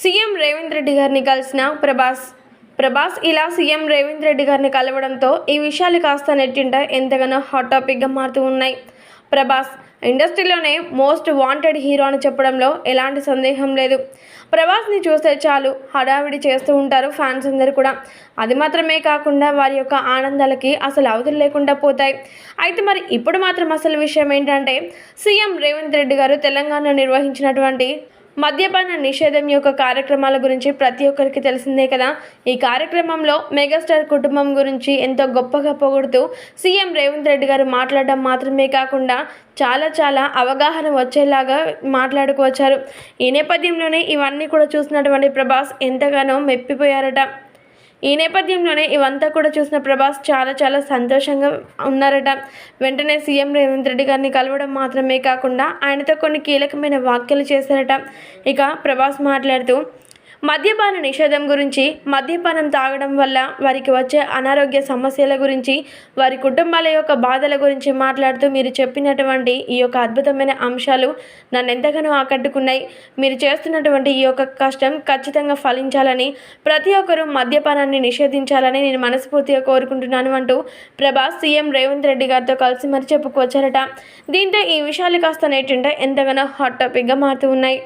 CM Revanth Reddy గారిని కలిసిన ప్రభాస్. ప్రభాస్ ఇలా సీఎం రేవంత్ రెడ్డి గారిని కలవడంతో ఈ విషయాలు కాస్త నెట్టింట ఎంతగానో హాట్ టాపిక్గా మారుతూ ఉన్నాయి. ప్రభాస్ ఇండస్ట్రీలోనే మోస్ట్ వాంటెడ్ హీరో అని చెప్పడంలో ఎలాంటి సందేహం లేదు. ప్రభాస్ని చూస్తే చాలు హడావిడి చేస్తూ ఉంటారు ఫ్యాన్స్ అందరూ కూడా. అది మాత్రమే కాకుండా వారి యొక్క ఆనందాలకి అసలు అవధులు లేకుండా పోతాయి. అయితే మరి ఇప్పుడు మాత్రం అసలు విషయం ఏంటంటే సీఎం రేవంత్ రెడ్డి గారు తెలంగాణ నిర్వహించినటువంటి మద్యపాన నిషేధం యొక్క కార్యక్రమాల గురించి ప్రతి ఒక్కరికి తెలిసిందే కదా. ఈ కార్యక్రమంలో మెగాస్టార్ కుటుంబం గురించి ఎంతో గొప్పగా పొగుడుతూ సీఎం రేవంత్ రెడ్డి గారు మాట్లాడడం మాత్రమే కాకుండా చాలా చాలా అవగాహన వచ్చేలాగా మాట్లాడుకు వచ్చారు. ఈ నేపథ్యంలోనే ఇవన్నీ కూడా చూసినటువంటి ప్రభాస్ ఎంతగానో మెప్పిపోయారట. ఈ నేపథ్యంలోనే ఇవంతా కూడా చూసిన ప్రభాస్ చాలా చాలా సంతోషంగా ఉన్నారట. వెంటనే సీఎం రేవంత్ రెడ్డి గారిని కలవడం మాత్రమే కాకుండా ఆయనతో కొన్ని కీలకమైన వ్యాఖ్యలు చేశారట. ఇక ప్రభాస్ మాట్లాడుతూ మద్యపాన నిషేధం గురించి మద్యపానం తాగడం వల్ల వారికి వచ్చే అనారోగ్య సమస్యల గురించి వారి కుటుంబాల యొక్క బాధల గురించి మాట్లాడుతూ మీరు చెప్పినటువంటి ఈ యొక్క అద్భుతమైన అంశాలు నన్ను ఎంతగానో ఆకట్టుకున్నాయి. మీరు చేస్తున్నటువంటి ఈ యొక్క కష్టం ఖచ్చితంగా ఫలించాలని ప్రతి ఒక్కరూ మద్యపానాన్ని నిషేధించాలని నేను మనస్ఫూర్తిగా కోరుకుంటున్నాను అంటూ ప్రభాస్ సీఎం రేవంత్ రెడ్డి గారితో కలిసి మరి చెప్పుకొచ్చారట. దీంతో ఈ విషయాలు కాస్త నేటింటే ఎంతగానో హాట్ టాపిక్గా మారుతూ ఉన్నాయి.